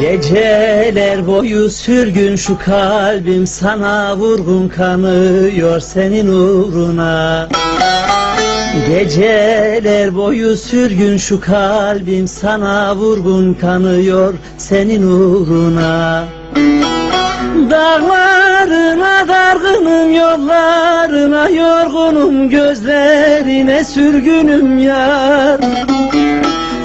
Geceler boyu sürgün şu kalbim sana vurgun kanıyor senin uğruna. Geceler boyu sürgün şu kalbim sana vurgun kanıyor senin uğruna. Dağlarına dargınım yollarına yorgunum gözlerine sürgünüm yar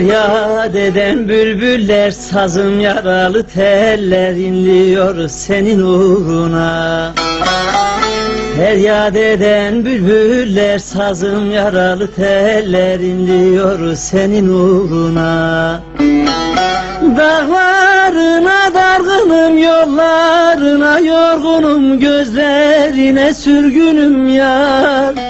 Feryat eden bülbüller sazım yaralı teller inliyor senin uğruna. Feryat eden bülbüller sazım yaralı teller inliyor senin uğruna. Dağlarına dargınım yollarına yorgunum gözlerine sürgünüm yar